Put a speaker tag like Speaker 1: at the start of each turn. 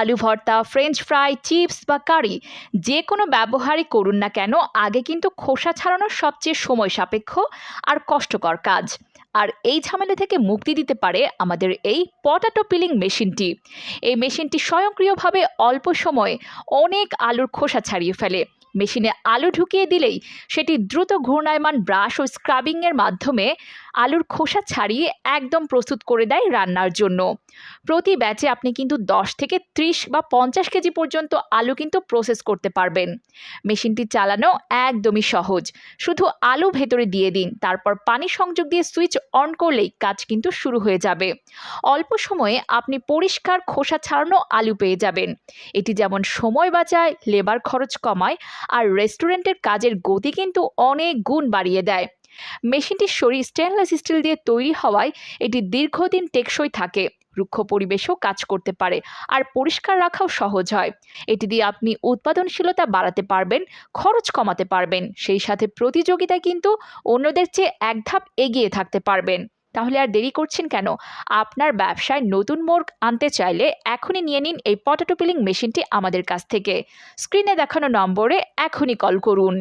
Speaker 1: আলু ভর্তা French fry chips বা কারি যে কোনো ব্যবহারই করুন না কেন, আগে কিন্তু খোসা ছাড়ানো সবচেয়ে সময় সাপেক্ষ আর কষ্টকর কাজ। আর এই ঝামেলা থেকে মুক্তি দিতে পারে আমাদের এই পটাটো পিলিং মেশিনটি। এই মেশিনটি স্বয়ংক্রিয়ভাবে অল্প সময়ে অনেক আলুর খোসা ছাড়িয়ে ফেলে। মেশিনে আলু ঢুকিয়ে দিলেই সেটি দ্রুত ঘূর্ণায়মান ব্রাশ ও স্ক্রাবিংয়ের মাধ্যমে আলুর খোসা ছাড়িয়ে একদম প্রস্তুত করে দেয় রান্নার জন্য। প্রতি ব্যাচে আপনি কিন্তু দশ থেকে ত্রিশ বা পঞ্চাশ কেজি পর্যন্ত আলু কিন্তু প্রসেস করতে পারবেন। মেশিনটি চালানো একদমই সহজ। শুধু আলু ভেতরে দিয়ে দিন, তারপর পানি সংযোগ দিয়ে সুইচ অন করলেই কাজ কিন্তু শুরু হয়ে যাবে। অল্প সময়ে আপনি পরিষ্কার খোসা ছাড়ানো আলু পেয়ে যাবেন। এটি যেমন সময় বাঁচায় লেবার খরচ কমায়, আর রেস্টুরেন্টের কাজের গতি কিন্তু অনেক গুণ বাড়িয়ে দেয়। মেশিনটির শরীর স্টেনলেস স্টিল দিয়ে তৈরি হওয়ায় এটি দীর্ঘদিন টেকসই থাকে, রুক্ষ পরিবেশেও কাজ করতে পারে আর পরিষ্কার রাখাও সহজ হয়। এটি দিয়ে আপনি উৎপাদনশীলতা বাড়াতে পারবেন, খরচ কমাতে পারবেন, সেই সাথে প্রতিযোগিতায় কিন্তু অন্যদের চেয়ে এক ধাপ এগিয়ে থাকতে পারবেন। তাহলে আর দেরি করছেন কেন? আপনার ব্যবসায় নতুন মোড় আনতে চাইলে এখনই নিয়ে নিন এই পটাটো পিলিং মেশিনটি আমাদের কাছ থেকে। স্ক্রিনে দেখানো নম্বরে এখনই কল করুন।